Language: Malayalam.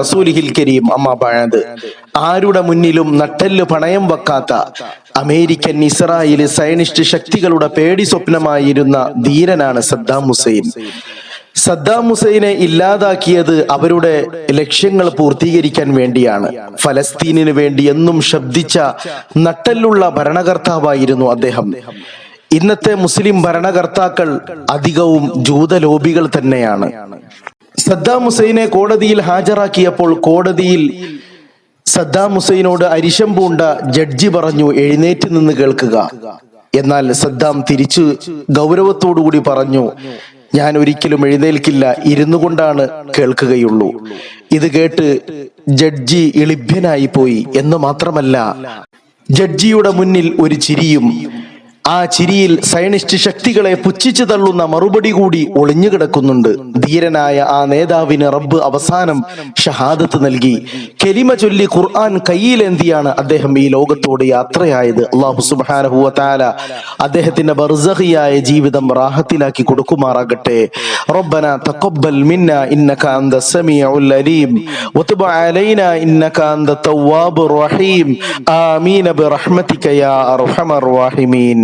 റസൂലിഹിൽ കരീം. ആരുടെ മുന്നിലും നട്ടെല്ല് പണയം വെക്കാത്ത അമേരിക്കൻ ഇസ്രായേൽ സയനിസ്റ്റ് ശക്തികളുടെ പേടി സ്വപ്നമായിരുന്ന ധീരനാണ് സദ്ദാം ഹുസൈൻ. സദ്ദാം ഹുസൈനെ ഇല്ലാതാക്കിയത് അവരുടെ ലക്ഷ്യങ്ങൾ പൂർത്തീകരിക്കാൻ വേണ്ടിയാണ്. ഫലസ്തീനിന് വേണ്ടി എന്നും ശബ്ദിച്ച നട്ടെല്ലുള്ള ഭരണകർത്താവായിരുന്നു അദ്ദേഹം. ഇന്നത്തെ മുസ്ലിം ഭരണകർത്താക്കൾ അധികവും ജൂതലോബികൾ തന്നെയാണ്. സദ്ദാം ഹുസൈനെ കോടതിയിൽ ഹാജരാക്കിയപ്പോൾ കോടതിയിൽ സദ്ദാം ഹുസൈനോട് അരിശം പൂണ്ട ജഡ്ജി പറഞ്ഞു എഴുന്നേറ്റ് നിന്ന് കേൾക്കുക. എന്നാൽ സദ്ദാം തിരിച്ചു ഗൗരവത്തോടുകൂടി പറഞ്ഞു ഞാൻ ഒരിക്കലും എഴുന്നേൽക്കില്ല ഇരുന്നു കൊണ്ടാണ് കേൾക്കുകയുള്ളൂ. ഇത് കേട്ട് ജഡ്ജി എളിഭ്യനായി പോയി എന്ന് മാത്രമല്ല ജഡ്ജിയുടെ മുന്നിൽ ഒരു ചിരിയും ആ ചിരിയിൽ സയനിസ്റ്റ് ശക്തികളെ പുച്ഛിച്ചു തള്ളുന്ന മറുപടി കൂടി ഒളിഞ്ഞു കിടക്കുന്നുണ്ട് ധീരനായ ആ നേതാവിന് റബ്ബ് അവസാനം ഷഹാദത്ത് നൽകി കെലിമ ചൊല്ലി ഖുർആൻ കയ്യിലേന്തിയാണ് അദ്ദേഹം ഈ ലോകത്തോട് യാത്രയായത് അള്ളാഹു സുബാനഹുവ താല അദ്ദേഹത്തിന്റെ ബർസഹിയായ ജീവിതം റാഹത്തിലാക്കി കൊടുക്കുമാറാകട്ടെ റബ്ബന തഖബ്ബൽ മിന്ന ഇന്നക അന്ത സമീഉൽ അലീം വതുബ് അലൈന ഇന്നക അന്ത തവ്വാബുർ റഹീം ആമീൻ برحمتك يا ارحم الراحمين